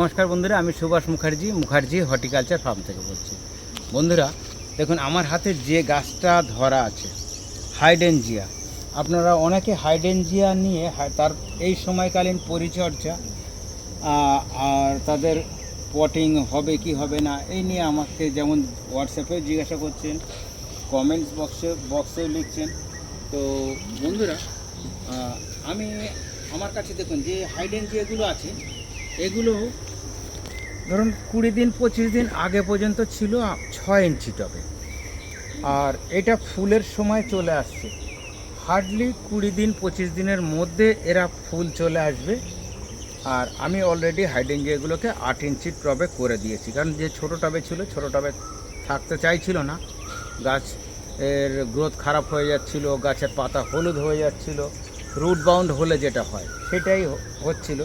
নমস্কার বন্ধুরা, আমি সুভাষ মুখার্জি মুখার্জি হর্টিকালচার ফার্ম থেকে বলছি। বন্ধুরা, দেখুন, আমার হাতে যে গাছটা ধরা আছে, হাইডেনজিয়া, আপনারা অনেকে হাইডেনজিয়া নিয়ে তার এই সময়কালীন পরিচর্যা আর তাদের পটিং হবে কি হবে না, এই নিয়ে আমাকে যেমন হোয়াটসঅ্যাপে জিজ্ঞাসা করছেন কমেন্টস বক্সে বক্সে লিখছেন। তো বন্ধুরা আমি আমার কাছে দেখুন, যে হাইডেনজিয়াগুলো আছে এগুলো ধরুন কুড়ি দিন, পঁচিশ দিন আগে পর্যন্ত ছিল ছয় ইঞ্চি টবে। আর এটা ফুলের সময় চলে আসছে। হার্ডলি কুড়ি দিন, পঁচিশ দিনের মধ্যে এরা ফুল চলে আসবে। আর আমি অলরেডি হাইডেঞ্জিয়াগুলোকে আট ইঞ্চি টবে করে দিয়েছি। কারণ যে ছোটো টবে ছিল, ছোটো টবে থাকতে চাইছিল না। গাছ এর গ্রোথ খারাপ হয়ে যাচ্ছিল, গাছের পাতা হলুদ হয়ে যাচ্ছিল, রুট বাউন্ড হলে যেটা হয়, সেটাই হচ্ছিল।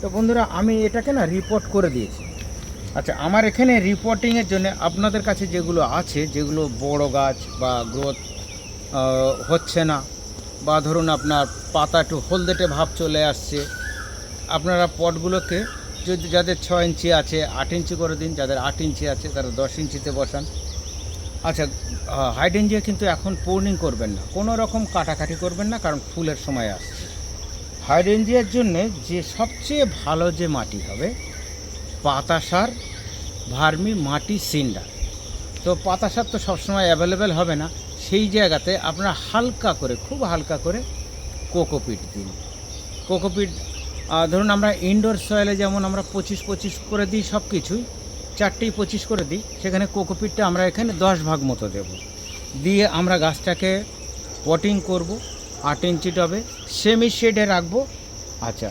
তো বন্ধুরা, আমি এটাকে না রিপোর্ট করে দিয়েছি। আচ্ছা আমার এখানে রিপোর্টিংয়ের জন্য আপনাদের কাছে যেগুলো আছে, যেগুলো বড় গাছ বা গ্রোথ হচ্ছে না, বা ধরুন আপনার পাতা একটু হলদেটে ভাব চলে আসছে, আপনারা পটগুলোকে যদি যাদের ছ ইঞ্চি আছে, আট ইঞ্চি করে দিন, যাদের আট ইঞ্চি আছে, তারা দশ ইঞ্চিতে বসান। আচ্ছা হাইডেঞ্জিয়া কিন্তু এখন পূর্ণিং করবেন না, কোনো রকম কাটাকাটি করবেন না, কারণ ফুলের সময় আসছে। হাইডেঞ্জিয়ার জন্যে যে সবচেয়ে ভালো যে মাটি হবে পাতা সার ভার্মি মাটি সিন্ডার। তো পাতা সার তো সবসময় অ্যাভেলেবেল হবে না। সেই জায়গাতে আপনারা হালকা করে, খুব হালকা করে কোকোপিট দিন। কোকোপিট ধরুন আমরা ইনডোর সয়েলে যেমন আমরা পঁচিশ পঁচিশ করে দিই সব কিছুই চারটেই পঁচিশ করে দিই, সেখানে কোকোপিটটা আমরা এখানে দশ ভাগ মতো দেব। দিয়ে আমরা গাছটাকে পটিং করব, আট ইঞ্চি টবে সেমি শেডে রাখব। আচ্ছা।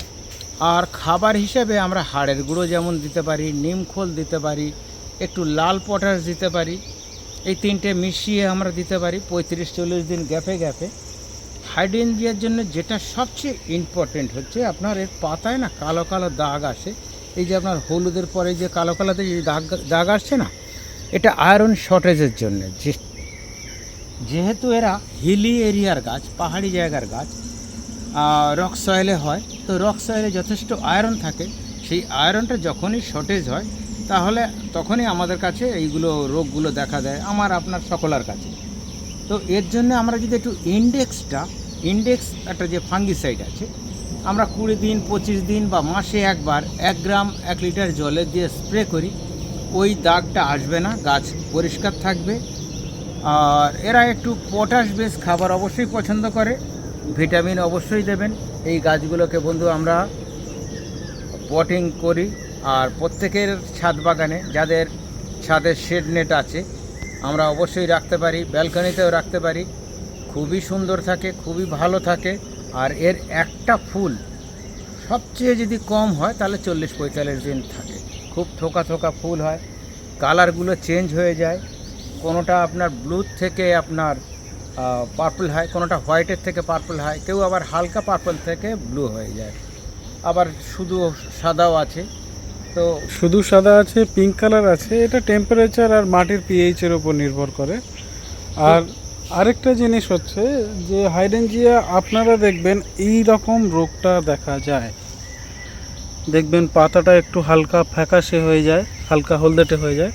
আর খাবার হিসেবে আমরা হাড়ের গুঁড়ো যেমন দিতে পারি নিমখোল দিতে পারি একটু লাল পটাশ দিতে পারি এই তিনটে মিশিয়ে আমরা দিতে পারি পঁয়ত্রিশ চল্লিশ দিন গ্যাপে গ্যাপে। হাইডেনজিয়ার জন্য যেটা সবচেয়ে ইম্পর্টেন্ট হচ্ছে আপনার এর পাতায় না কালো কালো দাগ আসে। এই যে আপনার হলুদের পরে যে কালো কালোতে যে দাগ দাগ আসছে না এটা আয়রন শর্টেজের জন্য। যেহেতু এরা হিলি এরিয়ার গাছ পাহাড়ি জায়গার গাছ রক সয়েলে হয়, তো রক সয়েলে যথেষ্ট আয়রন থাকে। সেই আয়রনটা যখনই শর্টেজ হয়, তাহলে তখনই আমাদের কাছে এইগুলো রোগগুলো দেখা দেয়, আমার আপনার সকলার কাছে। তো এর জন্য আমরা যদি একটু ইন্ডেক্সটা ইন্ডেক্স একটা যে ফাঙ্গিসাইড আছে, আমরা কুড়ি দিন, পঁচিশ দিন বা মাসে একবার এক গ্রাম, এক লিটার জলে দিয়ে স্প্রে করি, ওই দাগটা আসবে না, গাছ পরিষ্কার থাকবে। আর এরা একটু পটাশ বেস খাবার অবশ্যই পছন্দ করে। ভিটামিন অবশ্যই দেবেন। এই গাছগুলোকে বন্ধু আমরা পটিং করি আর প্রত্যেকের ছাদ বাগানে যাদের ছাদের শেড নেট আছে, আমরা অবশ্যই রাখতে পারি, ব্যালকনিতেও রাখতে পারি। খুবই সুন্দর থাকে, খুবই ভালো থাকে আর এর একটা ফুল সবচেয়ে যদি কম হয় তাহলে চল্লিশ পঁয়তাল্লিশ দিন থাকে। খুব থোকা থোকা ফুল হয়, কালারগুলো চেঞ্জ হয়ে যায়। কোনোটা আপনার ব্লু থেকে আপনার পার্পল হয় কোনোটা হোয়াইটের থেকে পার্পল হয় কেউ আবার হালকা পার্পল থেকে ব্লু হয়ে যায়। আবার শুধু সাদাও আছে, তো শুধু সাদা আছে পিঙ্ক কালার আছে, এটা টেম্পারেচার আর মাটির পিএইচ এর উপর নির্ভর করে। আর আরেকটা জিনিস হচ্ছে যে হাইডেনজিয়া, আপনারা দেখবেন এই রকম রোগটা দেখা যায়। দেখবেন পাতাটা একটু হালকা ফ্যাকাশে হয়ে যায়, হালকা হলদেটে হয়ে যায়।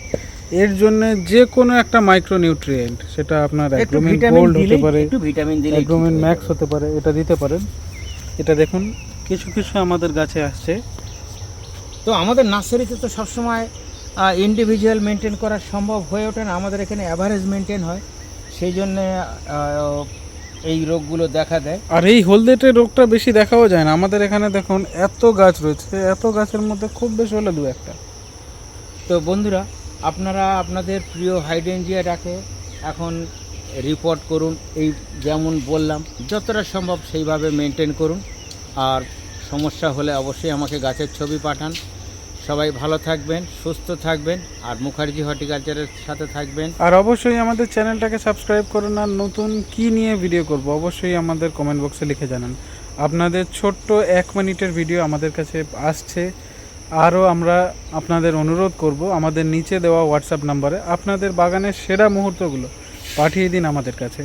এর জন্য যে কোনো একটা মাইক্রো নিউট্রিয়েন্ট সেটা আপনার অ্যাগ্রোমিন গোল্ড হতে পারে একটু ভিটামিন দিলে অ্যাগ্রোমিন ম্যাক্স হতে পারে এটা দিতে পারেন। এটা দেখুন কিছু কিছু আমাদের গাছে আসছে। তো আমাদের নার্সারিতে তো সবসময় ইন্ডিভিজুয়াল মেনটেন করা সম্ভব হয়ে ওঠে না। আমাদের এখানে অ্যাভারেজ মেনটেন হয়। সেই জন্যে এই রোগগুলো দেখা দেয়। আর এই হলদেটে রোগটা বেশি দেখাও যায় না। আমাদের এখানে দেখুন এত গাছ রয়েছে এত গাছের মধ্যে খুব বেশি হলে দু একটা। তো বন্ধুরা আপনারা আপনাদের প্রিয় হাইডেনজিয়াটাকে এখন রিপোর্ট করুন। এই যেমন বললাম, যতটা সম্ভব সেইভাবে মেনটেন করুন। আর সমস্যা হলে অবশ্যই আমাকে গাছের ছবি পাঠান। সবাই ভালো থাকবেন, সুস্থ থাকবেন, আর মুখার্জি হর্টিকালচারের সাথে থাকবেন। আর অবশ্যই আমাদের চ্যানেলটাকে সাবস্ক্রাইব করুন, আর নতুন কি নিয়ে ভিডিও করব অবশ্যই আমাদের কমেন্ট বক্সে লিখে জানান। আপনাদের ছোট্ট এক মিনিটের ভিডিও আমাদের কাছে আসছে। আরও আমরা আপনাদের অনুরোধ করব আমাদের নিচে দেওয়া হোয়াটসঅ্যাপ নাম্বারে আপনাদের বাগানের সেরা মুহূর্তগুলো পাঠিয়ে দিন আমাদের কাছে।